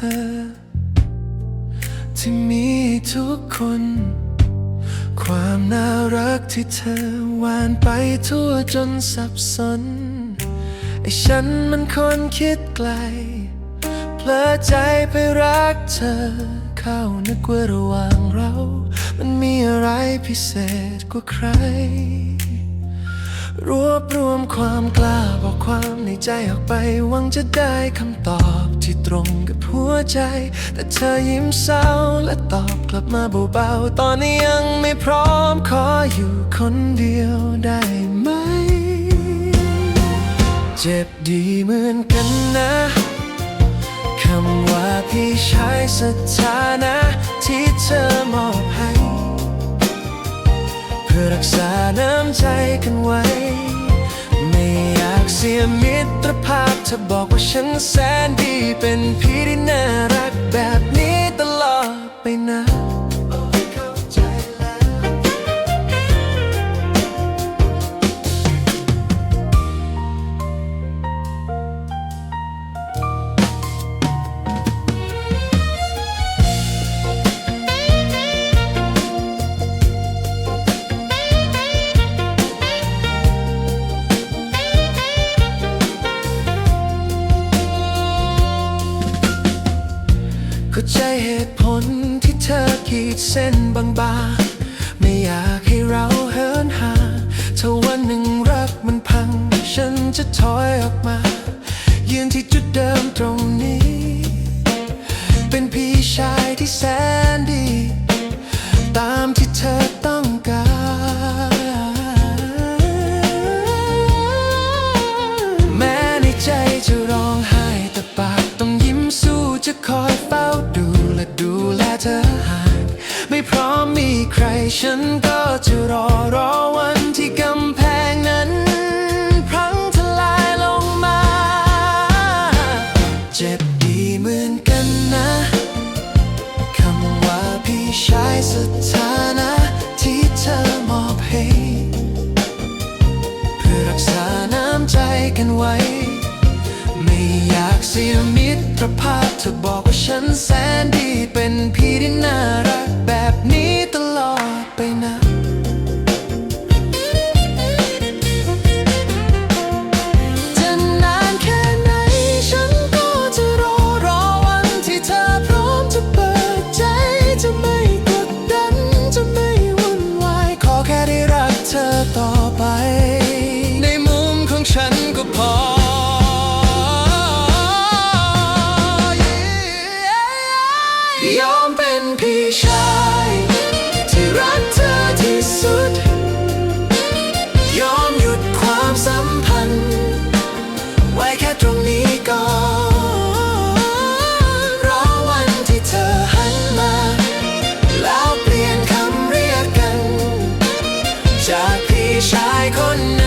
อ ที่มีทุกคน ความน่ารักที่เธอหวานไปทั่วจนสับสน ไอ้ฉันมันคนคิดไกล เพลอใจไปรักเธอ เข้านึกว่าระหว่างเรา มันมีอะไรพิเศษกว่าใคร รวบรวมความกล้าบอกความในใจออกไปหวังจะได้คำตอบที่ตรงกับหัวใจ แต่เธอยิ้มเศร้าและตอบกลับมาเบาๆ ตอนนี้ยังไม่พร้อมขออยู่คนเดียวได้ไหม เจ็บดีเหมือนกันนะคำว่าพี่ชายสถานะที่เธอมอบให้ พื่อรักษาน้ำใจกันไว้ ไม่อยากเสียมิตรภาพเธอบอกว่าฉันแสนดีเป็นพี่ที่น่ารักแบบนี้ เหตุผลที่เธอขีดเส้นบางๆ ไม่อยากให้เราเหินห่างถ้าวันหนึ่งรักมันพัง ฉันจะถอยออกมา ยืนที่จุดเดิมตรงนี้ เป็นพี่ชายที่แสนดี ตามที่เธอต้องการแม้ในใจจะร้องไห้แต่ปากต้องยิ้มสู้จะคอย ฉันก็จะรอรอวันที่กำแพงนั้นพลังทลายลงมา เจ็บดีเหมือนกันนะคำว่าพี่ชายสถานะที่เธอมอบให้เพื่อรักษาน้ำใจกันไว้ ไม่อยากเสียมิตรภาพเธอบอกว่าฉันแสนดีเป็นพี่ที่น่า ชายคน